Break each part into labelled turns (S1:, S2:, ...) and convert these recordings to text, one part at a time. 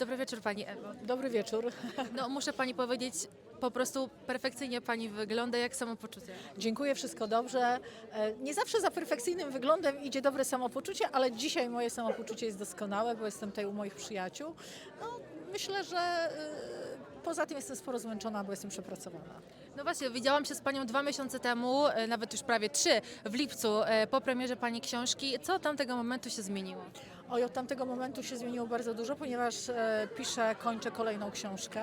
S1: Dobry wieczór Pani Ewo.
S2: Dobry wieczór.
S1: No muszę Pani powiedzieć, po prostu perfekcyjnie Pani wygląda, jak samopoczucie.
S2: Dziękuję, wszystko dobrze. E, Nie zawsze za perfekcyjnym wyglądem idzie dobre samopoczucie, ale dzisiaj moje samopoczucie jest doskonałe, bo jestem tutaj u moich przyjaciół. No, myślę, że e, poza tym jestem sporo zmęczona, bo jestem przepracowana.
S1: No właśnie, widziałam się z Panią dwa miesiące temu, e, nawet już prawie trzy, w lipcu, po premierze Pani książki. Co od tamtego momentu się zmieniło?
S2: Oj, od tamtego momentu się zmieniło bardzo dużo, ponieważ e, piszę, kończę kolejną książkę.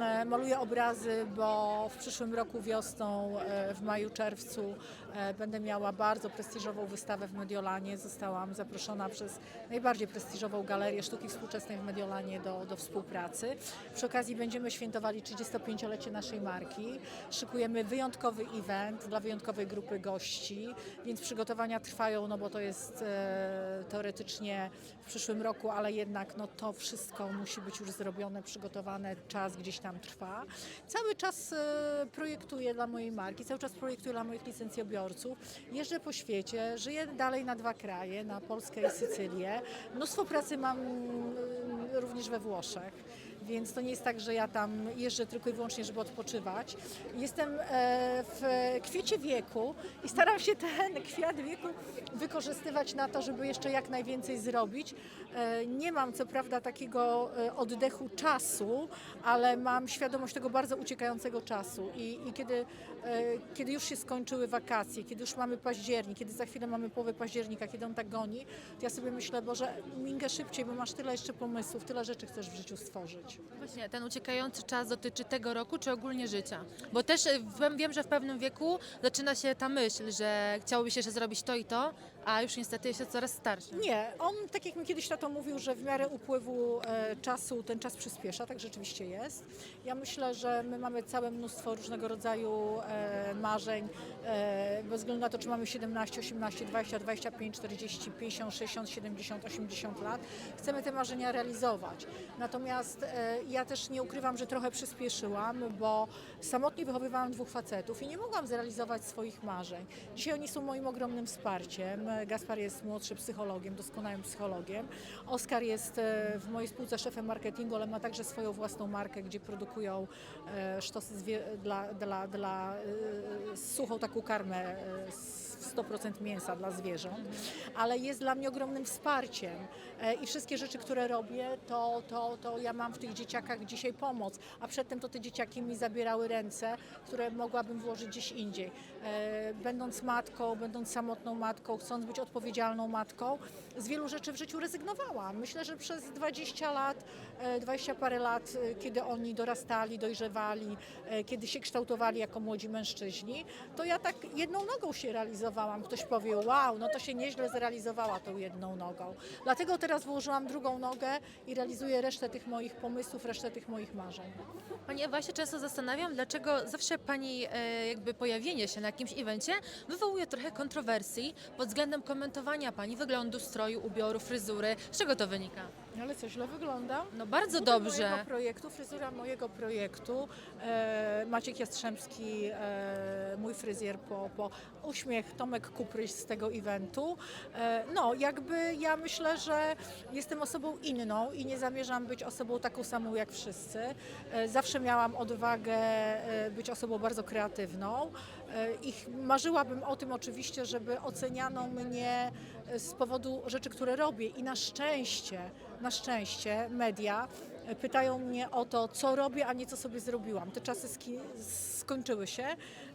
S2: E, maluję obrazy, bo w przyszłym roku wiosną, e, w maju, czerwcu e, będę miała bardzo prestiżową wystawę w Mediolanie. Zostałam zaproszona przez najbardziej prestiżową galerię sztuki współczesnej w Mediolanie do, do współpracy. Przy okazji będziemy świętowali 35-lecie naszej marki. Szykujemy wyjątkowy event dla wyjątkowej grupy gości, więc przygotowania trwają, no bo to jest e, teoretycznie w przyszłym roku, ale jednak no to wszystko musi być już zrobione, przygotowane, czas gdzieś tam trwa. Cały czas e, projektuję dla mojej marki, cały czas projektuję dla moich licencjobiorców. Jeżdżę po świecie, żyję dalej na dwa kraje, na Polskę i Sycylię. Mnóstwo pracy mam mm, również we Włoszech. Więc to nie jest tak, że ja tam jeżdżę tylko i wyłącznie, żeby odpoczywać. Jestem e, w kwiecie wieku i staram się ten kwiat wieku wykorzystywać na to, żeby jeszcze jak najwięcej zrobić. E, Nie mam co prawda takiego e, oddechu czasu, ale mam świadomość tego bardzo uciekającego czasu. I, i kiedy, kiedy już się skończyły wakacje, kiedy już mamy październik, kiedy za chwilę mamy połowę października, kiedy on tak goni, to ja sobie myślę, Boże, mingę szybciej, bo masz tyle jeszcze pomysłów, tyle rzeczy chcesz w życiu stworzyć.
S1: Właśnie, ten uciekający czas dotyczy tego roku, czy ogólnie życia? Bo też w- wiem, że w pewnym wieku zaczyna się ta myśl, że chciałoby się jeszcze zrobić to i to, a już niestety jest się coraz starszy.
S2: Nie, on tak jak mi kiedyś tato mówił, że w miarę upływu e, czasu ten czas przyspiesza, tak rzeczywiście jest. Ja myślę, że my mamy całe mnóstwo różnego rodzaju e, marzeń, e, bez względu na to, czy mamy 17, 18, 20, 25, 40, 50, 60, 70, 80 lat. Chcemy te marzenia realizować. Natomiast e, ja też nie ukrywam, że trochę przyspieszyłam, bo samotnie wychowywałam dwóch facetów i nie mogłam zrealizować swoich marzeń. Dzisiaj oni są moim ogromnym wsparciem. Gaspar jest młodszy psychologiem, doskonałym psychologiem. Oskar jest e, w mojej spółce szefem marketingu, ale ma także swoją własną markę, gdzie produkują e, sztosy dla, dla, dla e, suchą taką karmę e, z 100% mięsa dla zwierząt, ale jest dla mnie ogromnym wsparciem i wszystkie rzeczy, które robię, to, to, to ja mam w tych dzieciakach dzisiaj pomoc, a przedtem to te dzieciaki mi zabierały ręce, które mogłabym włożyć gdzieś indziej. E, Będąc matką, będąc samotną matką, chcąc być odpowiedzialną matką, z wielu rzeczy w życiu rezygnowałam. Myślę, że przez 20 lat, e, 20 parę lat, e, kiedy oni dorastali, dojrzewali, e, kiedy się kształtowali jako młodzi mężczyźni, to ja tak jedną nogą się realizowałam. Ktoś powie, wow, no to się nieźle zrealizowała tą jedną nogą. Dlatego teraz włożyłam drugą nogę i realizuję resztę tych moich pomysłów, resztę tych moich marzeń.
S1: Pani Ewa, ja się często zastanawiam, dlaczego zawsze Pani e, jakby pojawienie się na jakimś evencie wywołuje trochę kontrowersji pod względem komentowania Pani wyglądu, stroju, ubioru, fryzury. Z czego to wynika?
S2: Ale co, źle wygląda?
S1: No bardzo dobrze.
S2: Mojego projektu, fryzura mojego projektu. E, Maciek Jastrzębski, e, mój fryzjer po, po uśmiech, Tomek Kupryś z tego eventu. E, no, jakby ja myślę, że jestem osobą inną i nie zamierzam być osobą taką samą jak wszyscy. E, zawsze miałam odwagę e, być osobą bardzo kreatywną e, i ch- marzyłabym o tym oczywiście, żeby oceniano mnie z powodu rzeczy, które robię i na szczęście, na szczęście media pytają mnie o to, co robię, a nie co sobie zrobiłam. Te czasy skończyły się.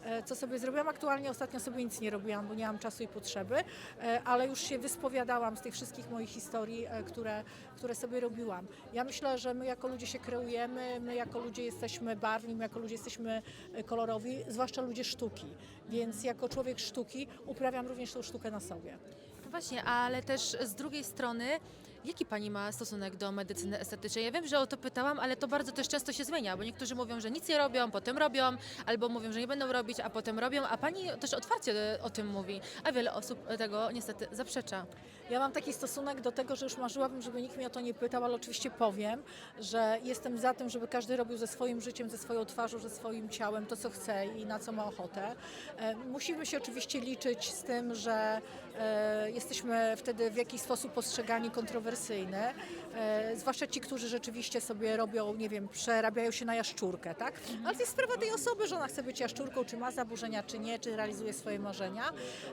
S2: E, Co sobie zrobiłam? Aktualnie ostatnio sobie nic nie robiłam, bo nie mam czasu i potrzeby, e, ale już się wyspowiadałam z tych wszystkich moich historii, e, które, które sobie robiłam. Ja myślę, że my jako ludzie się kreujemy, my jako ludzie jesteśmy barwni, my jako ludzie jesteśmy kolorowi, zwłaszcza ludzie sztuki. Więc jako człowiek sztuki uprawiam również tą sztukę na sobie.
S1: Właśnie, ale też z drugiej strony, jaki Pani ma stosunek do medycyny estetycznej? Ja wiem, że o to pytałam, ale to bardzo też często się zmienia, bo niektórzy mówią, że nic nie robią, potem robią, albo mówią, że nie będą robić, a potem robią, a Pani też otwarcie o tym mówi, a wiele osób tego niestety zaprzecza.
S2: Ja mam taki stosunek do tego, że już marzyłabym, żeby nikt mnie o to nie pytał, ale oczywiście powiem, że jestem za tym, żeby każdy robił ze swoim życiem, ze swoją twarzą, ze swoim ciałem to, co chce i na co ma ochotę. E, Musimy się oczywiście liczyć z tym, że e, jesteśmy wtedy w jakiś sposób postrzegani kontrowersyjnie conversei, né? E, zwłaszcza ci, którzy rzeczywiście sobie robią, nie wiem, przerabiają się na jaszczurkę, tak? Ale to jest sprawa tej osoby, że ona chce być jaszczurką, czy ma zaburzenia, czy nie, czy realizuje swoje marzenia.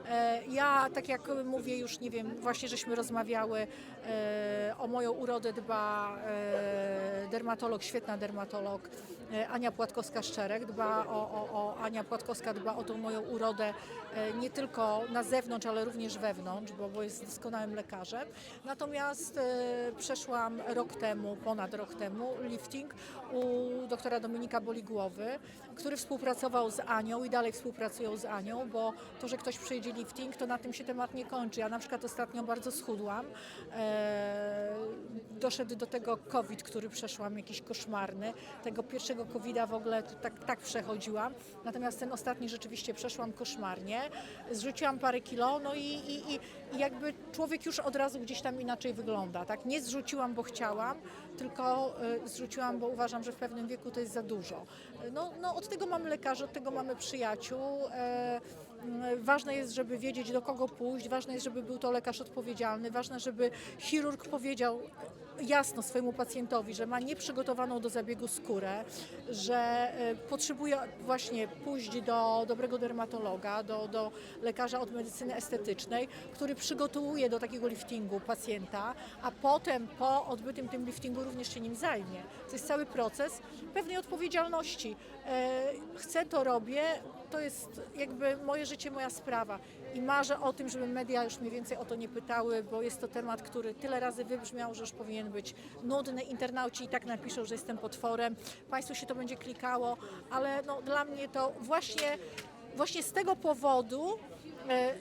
S2: E, ja, tak jak mówię, już nie wiem, właśnie żeśmy rozmawiały, e, o moją urodę dba e, dermatolog, świetna dermatolog, e, Ania Płatkowska-Szczerek, dba o, o, o, Ania Płatkowska dba o tą moją urodę e, nie tylko na zewnątrz, ale również wewnątrz, bo, bo jest doskonałym lekarzem. Natomiast e, przeszłam rok temu, ponad rok temu, lifting u doktora Dominika Boligłowy, który współpracował z Anią i dalej współpracują z Anią, bo to, że ktoś przejdzie lifting, to na tym się temat nie kończy. Ja na przykład ostatnio bardzo schudłam. E, doszedł do tego COVID, który przeszłam, jakiś koszmarny. Tego pierwszego COVID-a w ogóle tak, tak przechodziłam. Natomiast ten ostatni rzeczywiście przeszłam koszmarnie. Zrzuciłam parę kilo, no i, i, i, jakby człowiek już od razu gdzieś tam inaczej wygląda. Tak? Nie zrzuciłam, bo chciałam, tylko y, zrzuciłam, bo uważam, że w pewnym wieku to jest za dużo. No, no od tego mamy lekarzy, od tego mamy przyjaciół. E, mm, Ważne jest, żeby wiedzieć do kogo pójść, ważne jest, żeby był to lekarz odpowiedzialny, ważne, żeby chirurg powiedział jasno swojemu pacjentowi, że ma nieprzygotowaną do zabiegu skórę, że e, potrzebuje właśnie pójść do dobrego dermatologa, do, do lekarza od medycyny estetycznej, który przygotuje do takiego liftingu pacjenta, a potem po odbytym tym liftingu również się nim zajmie. To jest cały proces pewnej odpowiedzialności. E, Chcę to robię, to jest jakby moje życie, moja sprawa. I marzę o tym, żeby media już mniej więcej o to nie pytały, bo jest to temat, który tyle razy wybrzmiał, że już powinien być nudny. Internauci i tak napiszą, że jestem potworem. Państwu się to będzie klikało, ale no, dla mnie to właśnie, właśnie z tego powodu,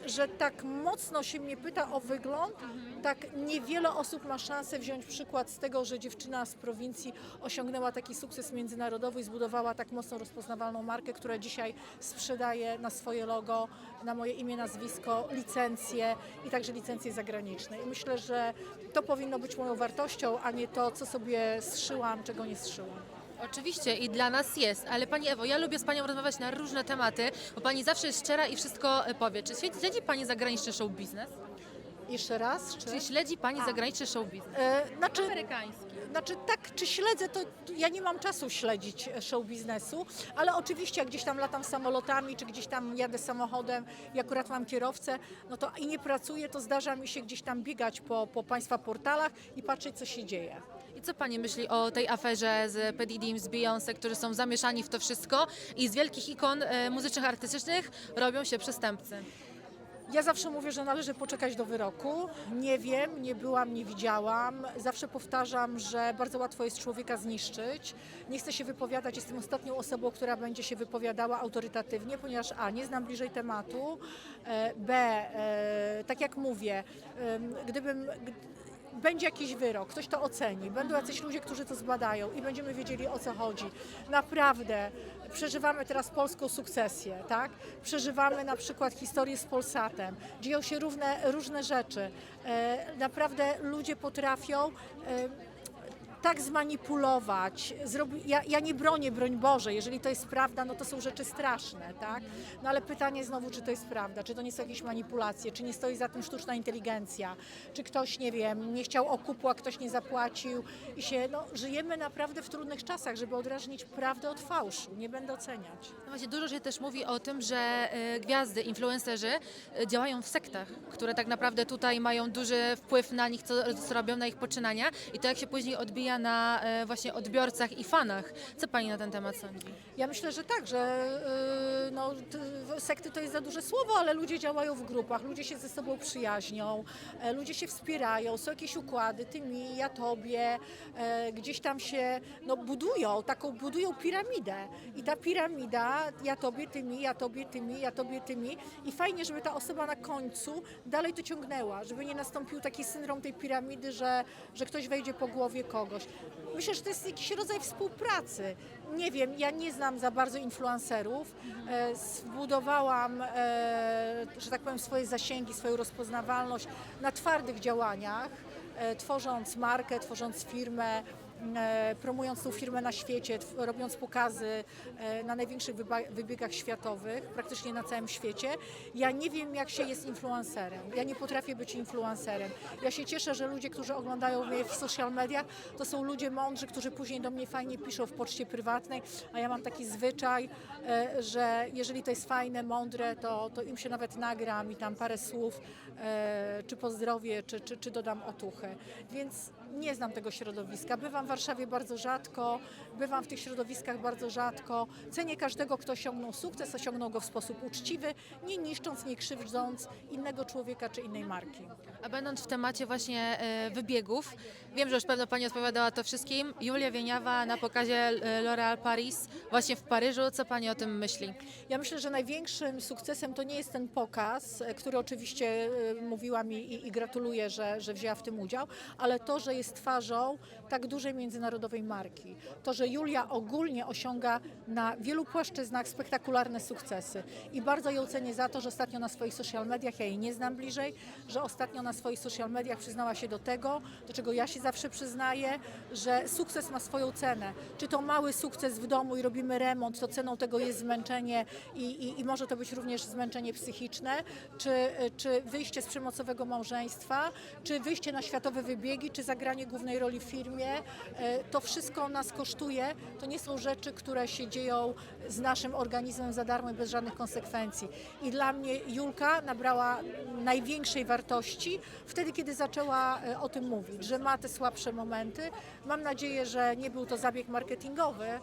S2: że tak mocno się mnie pyta o wygląd, tak niewiele osób ma szansę wziąć przykład z tego, że dziewczyna z prowincji osiągnęła taki sukces międzynarodowy i zbudowała tak mocno rozpoznawalną markę, która dzisiaj sprzedaje na swoje logo, na moje imię, nazwisko, licencje i także licencje zagraniczne. I myślę, że to powinno być moją wartością, a nie to, co sobie zszyłam, czego nie zszyłam.
S1: Oczywiście i dla nas jest, ale Pani Ewo, ja lubię z Panią rozmawiać na różne tematy, bo Pani zawsze jest szczera i wszystko e, powie. Czy śledzi śledzi Pani zagraniczny show biznes?
S2: Jeszcze raz? Czy...
S1: Czy śledzi Pani zagraniczny show biznes?
S2: E, znaczy,
S1: Amerykański.
S2: Znaczy tak, czy śledzę, to ja nie mam czasu śledzić e, show biznesu, ale oczywiście jak gdzieś tam latam samolotami, czy gdzieś tam jadę samochodem i akurat mam kierowcę, no to i nie pracuję, to zdarza mi się gdzieś tam biegać po, po Państwa portalach i patrzeć, co się dzieje.
S1: Co Pani myśli o tej aferze z P. Z Beyoncé, którzy są zamieszani w to wszystko i z wielkich ikon e, muzycznych, artystycznych robią się przestępcy?
S2: Ja zawsze mówię, że należy poczekać do wyroku. Nie wiem, nie byłam, nie widziałam. Zawsze powtarzam, że bardzo łatwo jest człowieka zniszczyć. Nie chcę się wypowiadać, jestem ostatnią osobą, która będzie się wypowiadała autorytatywnie, ponieważ A, nie znam bliżej tematu, e, B, e, tak jak mówię, gdybym... będzie jakiś wyrok, ktoś to oceni, będą jacyś ludzie, którzy to zbadają i będziemy wiedzieli o co chodzi. Naprawdę przeżywamy teraz polską sukcesję, tak? Przeżywamy na przykład historię z Polsatem, dzieją się równe, różne rzeczy. E, naprawdę ludzie potrafią e, tak zmanipulować. Zrobi, ja, ja nie bronię, broń Boże, jeżeli to jest prawda, no to są rzeczy straszne, tak? No ale pytanie znowu, czy to jest prawda, czy to nie są jakieś manipulacje, czy nie stoi za tym sztuczna inteligencja, czy ktoś, nie wiem, nie chciał okupu, a ktoś nie zapłacił i się, no żyjemy naprawdę w trudnych czasach, żeby odróżnić prawdę od fałszu, nie będę oceniać.
S1: No właśnie dużo się też mówi o tym, że e, gwiazdy, influencerzy e, działają w sektach, które tak naprawdę tutaj mają duży wpływ na nich, co, co robią, na ich poczynania i to jak się później odbija na e, właśnie odbiorcach i fanach. Co Pani na ten temat sądzi?
S2: Ja myślę, że tak, że yy, no, sekty to jest za duże słowo, ale ludzie działają w grupach, ludzie się ze sobą przyjaźnią, e, ludzie się wspierają, są jakieś układy, ty mi, ja tobie, e, gdzieś tam się no, budują, taką budują piramidę i ta piramida, ja tobie, ty mi, ja tobie, ty mi, ja tobie, ty mi i fajnie, żeby ta osoba na końcu dalej to ciągnęła, żeby nie nastąpił taki syndrom tej piramidy, że, że ktoś wejdzie po głowie kogoś. Myślę, że to jest jakiś rodzaj współpracy. Nie wiem, ja nie znam za bardzo influencerów. E, Zbudowałam, e, że tak powiem, swoje zasięgi, swoją rozpoznawalność na twardych działaniach, e, tworząc markę, tworząc firmę, promując tą firmę na świecie, robiąc pokazy e, na największych wybiegach światowych, praktycznie na całym świecie. Ja nie wiem, jak się jest influencerem. Ja nie potrafię być influencerem. Ja się cieszę, że ludzie, którzy oglądają mnie w social mediach, to są ludzie mądrzy, którzy później do mnie fajnie piszą w poczcie prywatnej, a ja mam taki zwyczaj, e, że jeżeli to jest fajne, mądre, to, to im się nawet nagram i tam parę słów, e, czy pozdrowię, czy, czy, czy dodam otuchę. Więc nie znam tego środowiska. Bywam w Warszawie bardzo rzadko, bywam w tych środowiskach bardzo rzadko. Cenię każdego, kto osiągnął sukces, osiągnął go w sposób uczciwy, nie niszcząc, nie krzywdząc innego człowieka czy innej marki.
S1: A będąc w temacie właśnie e, wybiegów, wiem, że już pewno Pani odpowiadała to wszystkim. Julia Wieniawa na pokazie e, L'Oréal Paris właśnie w Paryżu. Co Pani o tym myśli?
S2: Ja myślę, że największym sukcesem to nie jest ten pokaz, e, który oczywiście mówiła mi i, i gratuluję, że, że wzięła w tym udział, ale to, że jest twarzą tak dużej międzynarodowej marki. To, że Julia ogólnie osiąga na wielu płaszczyznach spektakularne sukcesy. I bardzo ją cenię za to, że ostatnio na swoich social mediach, ja jej nie znam bliżej, że ostatnio na swoich social mediach przyznała się do tego, do czego ja się zawsze przyznaję, że sukces ma swoją cenę. Czy to mały sukces w domu i robimy remont, to ceną tego jest zmęczenie i, i, i może to być również zmęczenie psychiczne, czy, czy wyjście z przemocowego małżeństwa, czy wyjście na światowe wybiegi, czy zagranie głównej roli w filmie. E, To wszystko nas kosztuje. To nie są rzeczy, które się dzieją z naszym organizmem za darmo i bez żadnych konsekwencji. I dla mnie Julka nabrała największej wartości wtedy, kiedy zaczęła e, o tym mówić, że ma te słabsze momenty. Mam nadzieję, że nie był to zabieg marketingowy, e,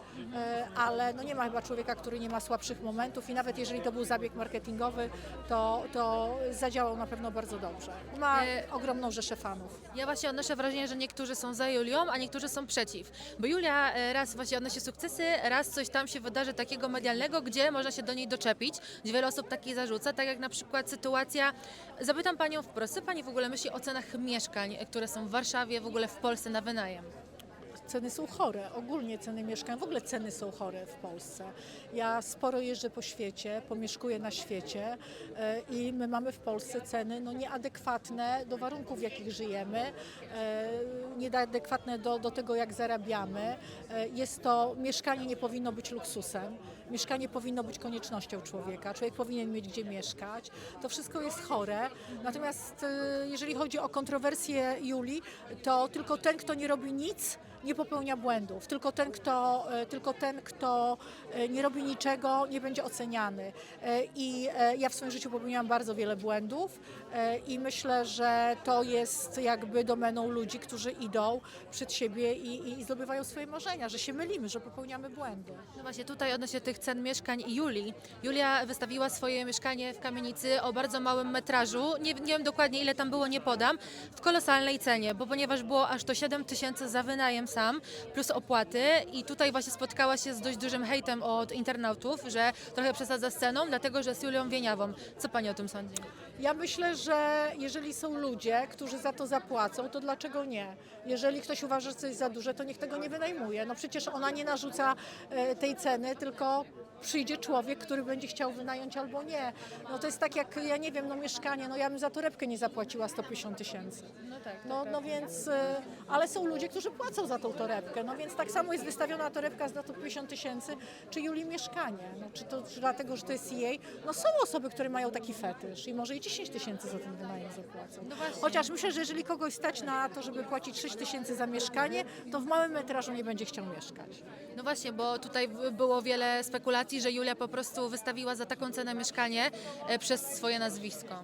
S2: ale no nie ma chyba człowieka, który nie ma słabszych momentów i nawet jeżeli to był zabieg marketingowy, to, to zadziałał na pewno bardzo dobrze. Ma
S1: E,
S2: ogromną rzeszę fanów.
S1: Ja właśnie odnoszę wrażenie, że niektórzy są za Julią, a niektórzy są przeciw. Bo Julia raz właśnie odnosi sukcesy, raz coś tam się wydarzy takiego medialnego, gdzie można się do niej doczepić, gdzie wiele osób takiej zarzuca, tak jak na przykład sytuacja, zapytam Panią wprost, co W ogóle myśli o cenach mieszkań, które są w Warszawie, w ogóle w Polsce na wynajem?
S2: Ceny są chore, ogólnie ceny mieszkań, w ogóle ceny są chore w Polsce. Ja sporo jeżdżę po świecie, pomieszkuję na świecie e, i my mamy w Polsce ceny no, nieadekwatne do warunków, w jakich żyjemy, e, nieadekwatne do, do tego, jak zarabiamy. E, Jest to, mieszkanie nie powinno być luksusem, mieszkanie powinno być koniecznością człowieka, człowiek powinien mieć gdzie mieszkać. To wszystko jest chore, natomiast e, jeżeli chodzi o kontrowersje Julii, to tylko ten, kto nie robi nic, nie popełnia błędów. Tylko ten, kto, e, tylko ten, kto e, nie robi niczego, nie będzie oceniany. I ja w swoim życiu popełniłam bardzo wiele błędów i myślę, że to jest jakby domeną ludzi, którzy idą przed siebie i, i zdobywają swoje marzenia, że się mylimy, że popełniamy błędy.
S1: No właśnie tutaj odnośnie tych cen mieszkań Julii. Julia wystawiła swoje mieszkanie w kamienicy o bardzo małym metrażu. Nie, nie wiem dokładnie ile tam było, nie podam. W kolosalnej cenie, bo ponieważ było aż to 7 tysięcy za wynajem sam, plus opłaty i tutaj właśnie spotkała się z dość dużym hejtem od internautów, że trochę przesadza z ceną, dlatego że z Julią Wieniawą. Co Pani o tym sądzi?
S2: Ja myślę, że jeżeli są ludzie, którzy za to zapłacą, to dlaczego nie? Jeżeli ktoś uważa, że coś za duże, to niech tego nie wynajmuje. No przecież ona nie narzuca e, tej ceny, tylko przyjdzie człowiek, który będzie chciał wynająć albo nie. No to jest tak jak, ja nie wiem, no mieszkanie, no ja bym za torebkę nie zapłaciła 150 tysięcy.
S1: No tak.
S2: No, no więc, e, ale są ludzie, którzy płacą za tą torebkę, no więc tak samo jest wystawiona torebka za 150 tysięcy, czy Julii mieszkanie, no, czy to czy dlatego, że to jest jej, no są osoby, które mają taki fetysz i może i 10 tysięcy za ten wynajem zapłacą.
S1: No.
S2: Chociaż myślę, że jeżeli kogoś stać na to, żeby płacić 6 tysięcy za mieszkanie, to w małym metrażu nie będzie chciał mieszkać.
S1: No właśnie, bo tutaj było wiele spekulacji, że Julia po prostu wystawiła za taką cenę mieszkanie e, przez swoje nazwisko.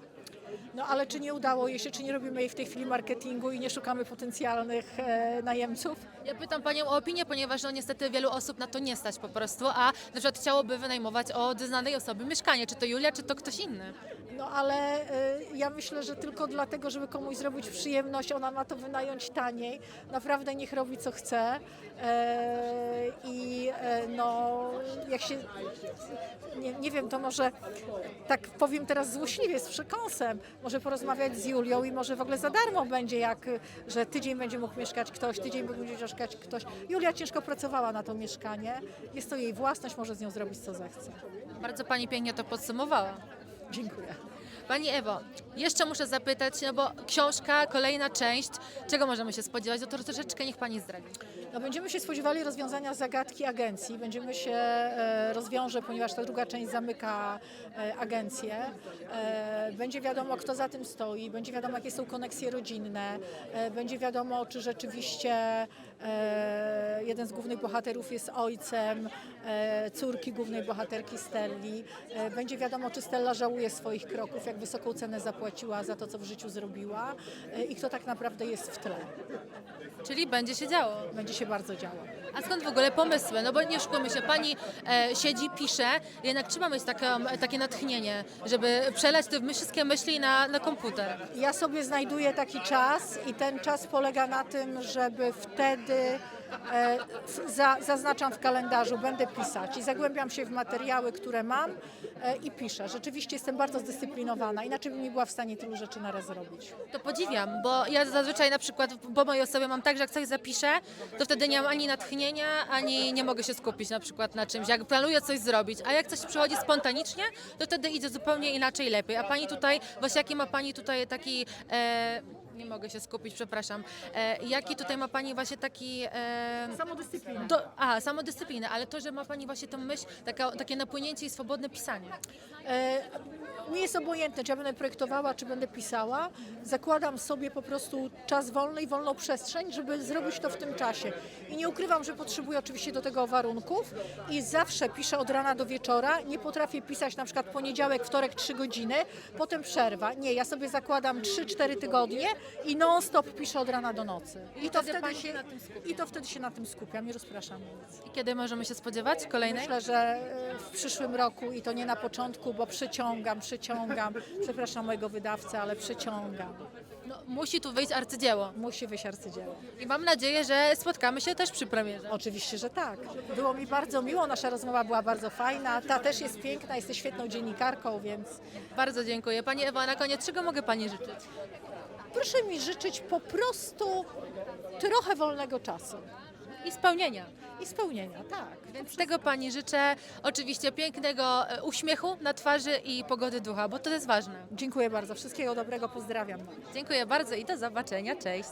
S2: No ale czy nie udało jej się, czy nie robimy jej w tej chwili marketingu i nie szukamy potencjalnych e, najemców?
S1: Ja pytam Panią o opinię, ponieważ no niestety wielu osób na to nie stać po prostu, a na przykład chciałoby wynajmować od znanej osoby mieszkanie, czy to Julia, czy to ktoś inny.
S2: No ale y, ja myślę, że tylko dlatego, żeby komuś zrobić przyjemność, ona ma to wynająć taniej. Naprawdę niech robi co chce. E, I e, no, jak się. Nie, nie wiem, to może tak powiem teraz złośliwie, z przekąsem. Może porozmawiać z Julią i może w ogóle za darmo będzie, jak że tydzień będzie mógł mieszkać ktoś, tydzień będzie mieszkać ktoś. Julia ciężko pracowała na to mieszkanie. Jest to jej własność, może z nią zrobić co zechce.
S1: Bardzo Pani pięknie to podsumowała.
S2: Dziękuję.
S1: Pani Ewo, jeszcze muszę zapytać, no bo książka, kolejna część, czego możemy się spodziewać? No to troszeczkę niech Pani zdradzi.
S2: No, będziemy się spodziewali rozwiązania zagadki agencji. Będziemy się e, rozwiąże, ponieważ ta druga część zamyka e, agencję. E, będzie wiadomo, kto za tym stoi, będzie wiadomo, jakie są koneksje rodzinne, e, będzie wiadomo, czy rzeczywiście e, jeden z głównych bohaterów jest ojcem e, córki głównej bohaterki Stelli. E, będzie wiadomo, czy Stella żałuje swoich kroków, jak wysoką cenę zapłaciła za to, co w życiu zrobiła e, i kto tak naprawdę jest w tle.
S1: Czyli będzie się działo.
S2: Będzie się bardzo działo.
S1: A skąd w ogóle pomysły? No bo nie szukamy się, pani e, siedzi, pisze, jednak trzeba mieć takie, natchnienie, żeby przelać te wszystkie myśli na, na komputer.
S2: Ja sobie znajduję taki czas i ten czas polega na tym, żeby wtedy zaznaczam w kalendarzu, będę pisać i zagłębiam się w materiały, które mam e, i piszę. Rzeczywiście jestem bardzo zdyscyplinowana, inaczej bym nie była w stanie tylu rzeczy na raz zrobić.
S1: To podziwiam, bo ja zazwyczaj na przykład po mojej osobie mam tak, że jak coś zapiszę, to wtedy nie mam ani natchnienia, ani nie mogę się skupić na przykład na czymś, jak planuję coś zrobić, a jak coś przychodzi spontanicznie, to wtedy idzie zupełnie inaczej, lepiej. A pani tutaj, właśnie jaki ma pani tutaj taki... E, nie mogę się skupić, przepraszam. E, jaki tutaj ma Pani właśnie taki... E,
S2: Samodyscyplina.
S1: do, a, samodyscyplinę, ale to, że ma Pani właśnie tą myśl, taka, takie napłynięcie i swobodne pisanie.
S2: E, mi jest obojętne, czy ja będę projektowała, czy będę pisała. Zakładam sobie po prostu czas wolny i wolną przestrzeń, żeby zrobić to w tym czasie. I nie ukrywam, że potrzebuję oczywiście do tego warunków i zawsze piszę od rana do wieczora. Nie potrafię pisać na przykład poniedziałek, wtorek 3 godziny, potem przerwa. Nie, ja sobie zakładam 3-4 tygodnie i non-stop piszę od rana do nocy. I to
S1: wtedy się, na tym skupia.
S2: i to wtedy się na tym skupiam i rozpraszam.
S1: I kiedy możemy się spodziewać kolejnej?
S2: Myślę, że e, w przyszłym roku i to nie na początku, bo przyciągam, przyciągam. Przepraszam mojego wydawcę, ale przyciągam.
S1: No, musi tu wyjść arcydzieło.
S2: Musi wyjść arcydzieło.
S1: I mam nadzieję, że spotkamy się też przy premierze.
S2: Oczywiście, że tak. Było mi bardzo miło, nasza rozmowa była bardzo fajna. Ta też jest piękna, jesteś świetną dziennikarką, więc
S1: Bardzo dziękuję. Pani Ewa, na koniec czego mogę Pani życzyć?
S2: Proszę mi życzyć po prostu trochę wolnego czasu
S1: I spełnienia.
S2: i spełnienia, tak.
S1: Więc tego Pani życzę. Oczywiście pięknego e, uśmiechu na twarzy i pogody ducha, bo to jest ważne.
S2: Dziękuję bardzo. Wszystkiego dobrego, pozdrawiam.
S1: Dziękuję bardzo i do zobaczenia. Cześć.